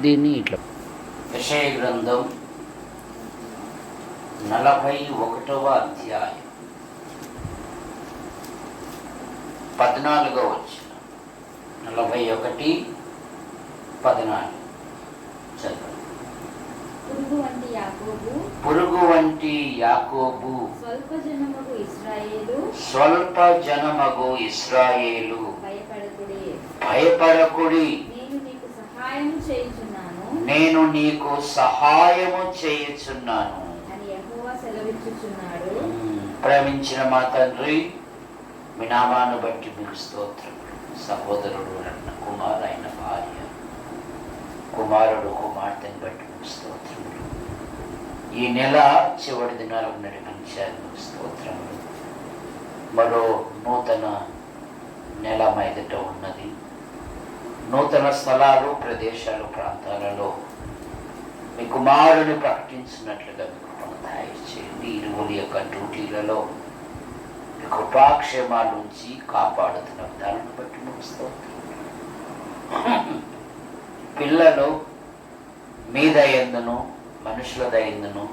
దీన్ని ఇట్లా. విషయ గ్రంథం నలభై ఒకటవ అధ్యాయం. పద్నాలుగో వచ్చిన నలభై ఒకటి పద్నాలుగు. పురుగు వంటి యాకోబు స్వల్ప జనముకు ఇస్రాయేలు స్వల్ప జనమగు ఇస్రాయేలు. భయపడకుడి. భయపడకుడి. నేను నీకు సహాయం చేయుచున్నాను. నేను నీకు సహాయము చేయుచున్నాను. ప్రేమించిన మా తండ్రి మీ నామాన్ని బట్టి మీకు స్తోత్రం. సహోదరుడు అన్న కుమారు అయిన భార్య కుమారుడు కుమార్తెని బట్టి మీకు స్తోత్రములు ఈ నెల చివరి దినాలకు నడిపించారు మీకు స్తోత్రములు. మరో నూతన నెల మీదట ఉన్నది. నూతన స్థలాలు ప్రదేశాలు ప్రాంతాలలో మీ కుమారుని ప్రకటించినట్లుగా మీకు కృపను చేయండి ఇరువుల యొక్క డ్యూటీలలో మీ కృపాక్షేమాల నుంచి కాపాడుతున్న విధాలను బట్టి ముగిస్తూ పిల్లలు మీ దయందును మనుషుల దయందును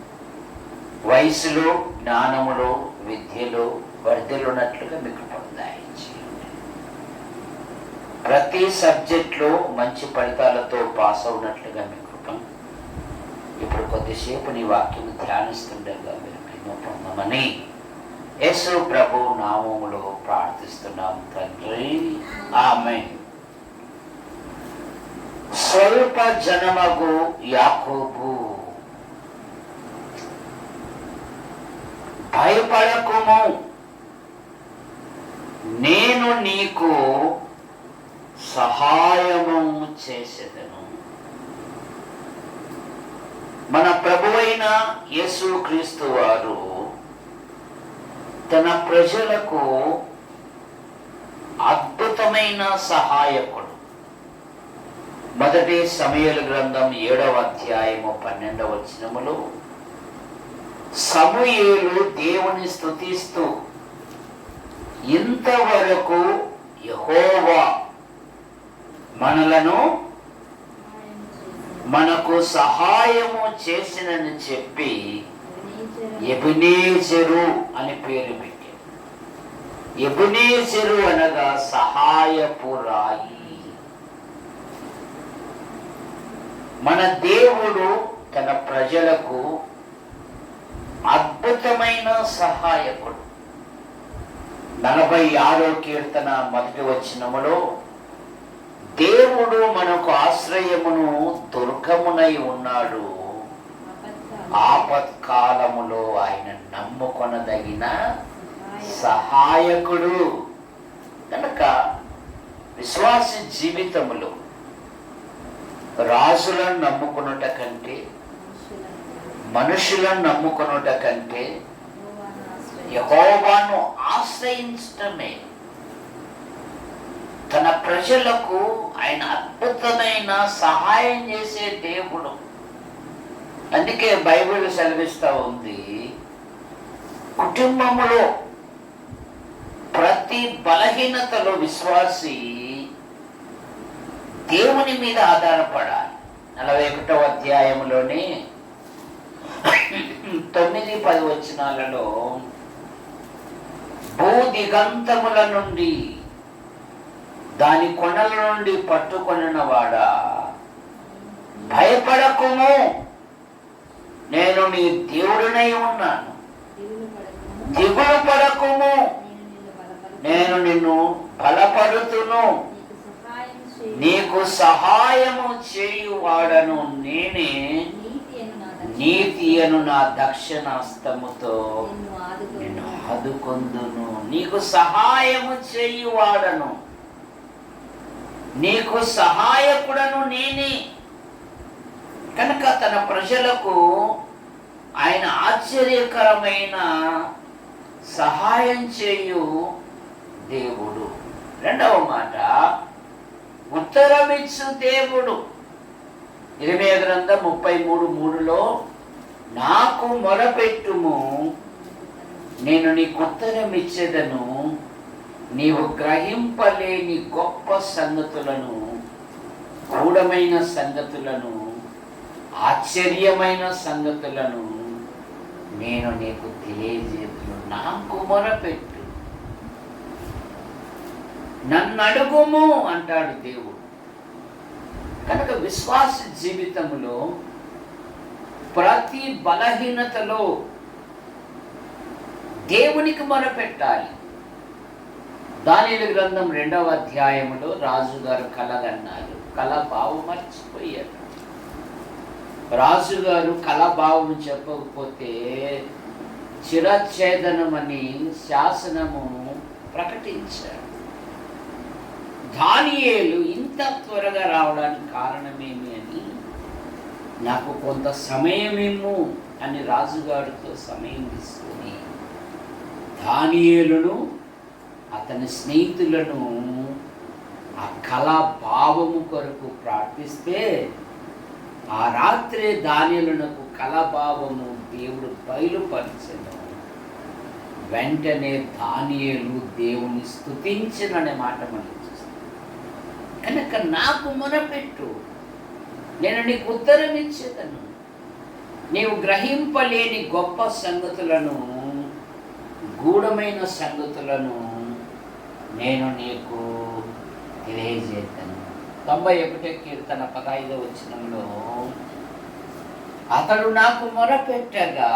వయసులో జ్ఞానములో విద్యలో వర్ధిల్లున్నట్లుగా మీకు పొందాయి చేయండి ప్రతి సబ్జెక్ట్లో మంచి ఫలితాలతో పాస్ అవునట్లుగా మీ కృపం ఇప్పుడు కొద్దిసేపు నీ వాక్యం ధ్యానిస్తుండగా మీరు మేము పొందమని యేసు ప్రభు నామములో ప్రార్థిస్తున్నాం తండ్రి. ఆమె స్వల్ప జనమగు యాకోబు. భయపడకుము. నేను నీకు సహాయము చేసేదను. మన ప్రభువైన యేసు క్రీస్తు వారు తన ప్రజలకు అద్భుతమైన సహాయకుడు. మొదటి సమయల గ్రంథం ఏడవ అధ్యాయము పన్నెండవ వచనములో సమూయేలు దేవుని స్థుతిస్తూ ఇంతవరకు యహోవా మనలను మనకు సహాయము చేసినని చెప్పి ఎబినేజరు అని పేరు పెట్టాడు ఎబినేజరు అనగా సహాయపు రాయి మన దేవుడు తన ప్రజలకు అద్భుతమైన సహాయకుడు. నలభై ఆరో కీర్తన మొదటి వచ్చినములో దేవుడు మనకు ఆశ్రయమును దుర్గమునై ఉన్నాడు. ఆపత్కాలములో. ఆయన నమ్ముకొనదగిన సహాయ సహాయకుడు. కనుక విశ్వాస జీవితములో రాజులను నమ్ముకున్నట కంటే మనుషులను నమ్ముకున్నట కంటే. యహోవాను ఆశ్రయించటమే. తన ప్రజలకు ఆయన అద్భుతమైన సహాయం చేసే దేవుడు. అందుకే బైబిల్ సెలవిస్తూ ఉంది. కుటుంబములో ప్రతి బలహీనతలో విశ్వాసి దేవుని మీద ఆధారపడాలి. నలభై ఒకటో అధ్యాయంలోని తొమ్మిది పది వచనాలలో భూ దిగంతముల నుండి దాని కొండల నుండి పట్టుకొనిన వాడా? భయపడకుము. నేను నీ దేవుడినై ఉన్నాను. దిగులు పడకుము. నేను నిన్ను బలపడుతును. నీకు చేయు. సహాయము చేయువాడను నేనే. నీతి అను నా దక్షిణాస్తముతో నిన్ను ఆదుకొందును. నీకు సహాయము చేయువాడను. నీకు సహాయకుడను నేనే. కనుక తన ప్రజలకు ఆయన ఆశ్చర్యకరమైన సహాయం చేయు దేవుడు. రెండవ మాట ఉత్తరమిచ్చు దేవుడు. ఇరవై గ్రంథం ముప్పై మూడు మూడులో నాకు మొరపెట్టుము నేను నీకు ఉత్తరం ఇచ్చేదను నీవు గ్రహింపలేని గొప్ప సంగతులను గూఢమైన సంగతులను ఆశ్చర్యమైన సంగతులను నేను నీకు తెలియజేతును. నాకు మొరపెట్టు. నన్ను అడుగుము అంటాడు దేవుడు. కనుక విశ్వాస జీవితంలో ప్రతి బలహీనతలో దేవునికి మొరపెట్టాలి. దానిలు గ్రంథం రెండవ అధ్యాయములో రాజుగారు కలగన్నారు. కళ భావం మర్చిపోయారు. రాజుగారు కళ భావం చెప్పకపోతే చిరఛేదనమని శాసనము ప్రకటించారు. దానియేలు ఇంత త్వరగా రావడానికి కారణమేమి అని? నాకు కొంత సమయమేమో అని రాజుగారితో సమయం తీసుకొని దానియేలును అతని స్నేహితులను ఆ కళా భావము కొరకు ప్రార్థిస్తే ఆ రాత్రే దానిలను కళాభావము దేవుడు బయలుపరిచను. వెంటనే దానియలు దేవుని స్థుతించిననే మాట మనం చూస్తాం. కనుక నాకు మొరపెట్టు. నేను నీకు ఉత్తరం ఇచ్చేదను. నీవు గ్రహింపలేని గొప్ప సంగతులను గూఢమైన సంగతులను నేను నీకు తెలియజేద్దాను తొంభై ఒకటో కీర్తన పదహైదో వచ్చినంలో అతడు నాకు మొరపెట్టగా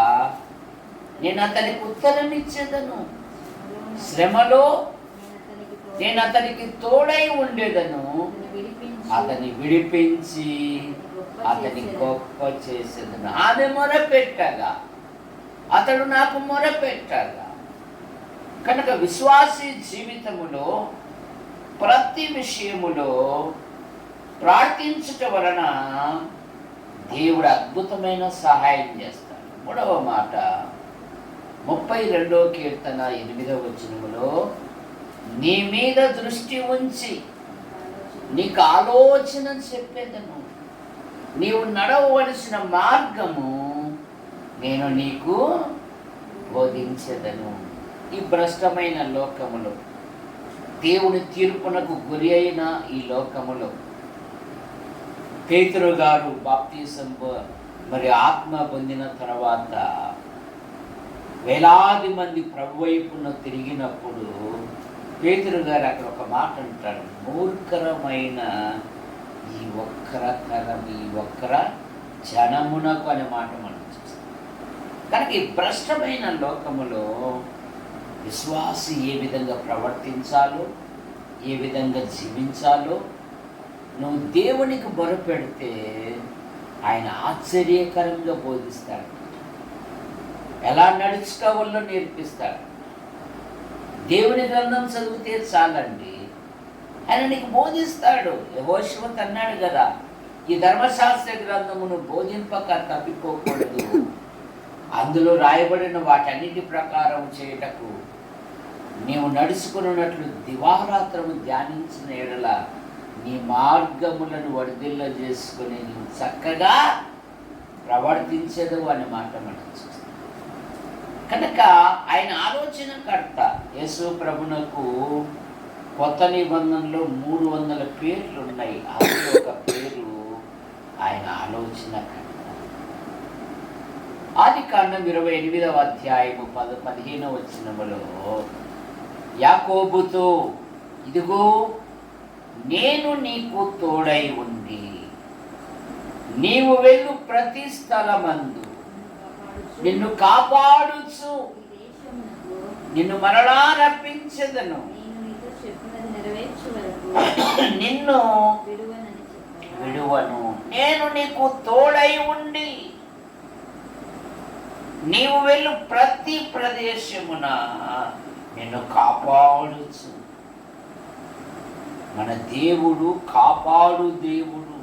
నేను అతనికి ఉత్తరం ఇచ్చేదను. శ్రమలో నేను అతనికి తోడై ఉండేదను. అతని విడిపించి అతని గొప్ప చేసేదను. ఆమె మొరపెట్టగా అతడు నాకు మొరపెట్టగా కనుక విశ్వాసీ జీవితములో ప్రతి విషయములో ప్రార్థించుట వలన దేవుడు అద్భుతమైన సహాయం చేస్తాడు. మూడవ మాట ముప్పై రెండో కీర్తన ఎనిమిదవ వచనములో నీ మీద దృష్టి ఉంచి నీకు ఆలోచన చెప్పేదను. నీవు నడవవలసిన మార్గము నేను నీకు బోధించేదను. ఈ భ్రష్టమైన లోకములో. దేవుని తీర్పునకు గురి అయిన ఈ లోకములో. పేతురు గారు బాప్తీసం మరి ఆత్మ పొందిన తర్వాత వేలాది మంది ప్రభు వైపున తిరిగినప్పుడు పేతురు గారు అక్కడ ఒక మాట అంటారు. మూర్ఖరమైన ఈ ఒక్కర తరం ఈ ఒక్కర జనమునకు అనే మాట మనం చూస్తాం. కనుక ఈ భ్రష్టమైన లోకములో విశ్వాసి ఏ విధంగా ప్రవర్తించాలో ఏ విధంగా జీవించాలో నువ్వు దేవునికి బొరపెడితే ఆయన ఆశ్చర్యకరంగా బోధిస్తాడు. ఎలా నడుచుకోవాలో నేర్పిస్తాడు. దేవుని గ్రంథం చదివితే చాలండి. ఆయన నీకు బోధిస్తాడు. యహోశివత్ అన్నాడు కదా. ఈ ధర్మశాస్త్ర గ్రంథమును బోధింపక తప్పిపోకూడదు. అందులో రాయబడిన వాటన్నిటి ప్రకారం చేయుటకు నీవు నడుచుకున్నట్లు దివారాత్రము ధ్యానించిన ఎడల నీ మార్గములను వడిదిల్ల చేసుకుని నీవు చక్కగా ప్రవర్తించదు అనే మాట మనం కనుక ఆయన ఆలోచనకర్త యేసు ప్రభునకు కొత్త నిబంధనలో మూడు వందల పేర్లు ఉన్నాయి అందులో ఒక పేరు ఆయన ఆలోచనకర్త. ఆది కాండం ఇరవై ఎనిమిదవ అధ్యాయము పద పదిహేనవ వచ్చినములో యాకోబుతో ఇదిగో నేను నీకు తోడై ఉండి నీవు వెళ్ళు ప్రతి స్థలమందు. నిన్ను కాపాడుచు. నిన్ను మరలా రప్పించదను. నిన్ను విడువను. నేను నీకు తోడై ఉండి నీవు వెళ్ళు ప్రతి ప్రదేశమున. నిన్ను కాపాడుచు. మన దేవుడు కాపాడు దేవుడు.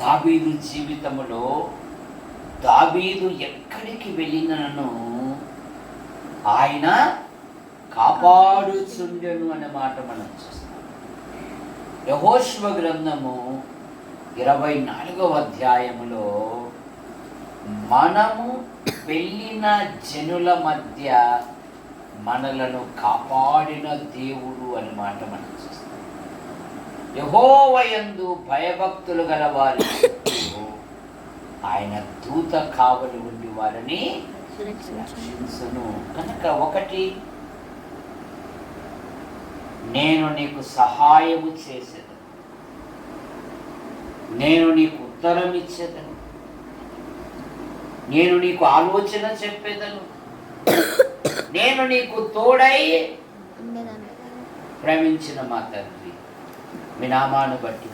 దాబీదు జీవితంలో దాబీదు ఎక్కడికి వెళ్ళినను? ఆయన కాపాడుచుండెను అనే మాట మనం చూస్తాం. యహోశ్వ గ్రంథము ఇరవై నాలుగవ అధ్యాయంలో మనము వెళ్ళిన జనుల మధ్య మనలను కాపాడిన దేవుడు అని మాట మనం చూస్తాం యహోవయందు భయభక్తులు గల వారి ఆయన దూత కావలి ఉండి వారిని రక్షించును. కనుక ఒకటి నేను నీకు సహాయము చేసేదను. నేను నీకు ఉత్తరం ఇచ్చేదను నేను నీకు ఆలోచన చెప్పేదను. నేను నీకు తోడై ప్రేమించిన మా తండ్రి. మీ నామాను బట్టి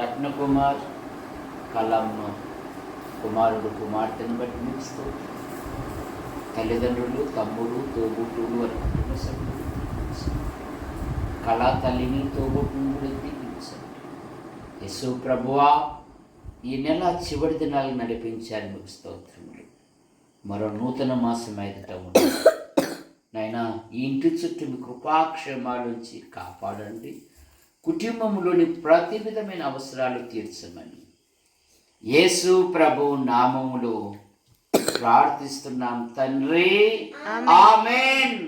రత్నకుమార్ కలమ్మ కుమారుడు కుమార్తెను బట్టి నిలుస్తూ తల్లిదండ్రులు తమ్ముడు తోబుట్టులు అనుకుంటున్న సభ్యులు కళా తల్లిని తోబుట్టును కూడా దీవించండి. యశు ప్రభువా ఈ నెల చివరి దినాలు నడిపించారు మీకు స్తోత్రములు. మరో నూతన మాసం ఎదుట ఉంది. నాయనా ఈ ఇంటి చుట్టూ మీ కృపాక్షేమాల నుంచి కాపాడండి. కుటుంబంలోని ప్రతి విధమైన అవసరాలు తీర్చమని. యేసు ప్రభు నామములో ప్రార్థిస్తున్నాం తండ్రి. ఆమెన్.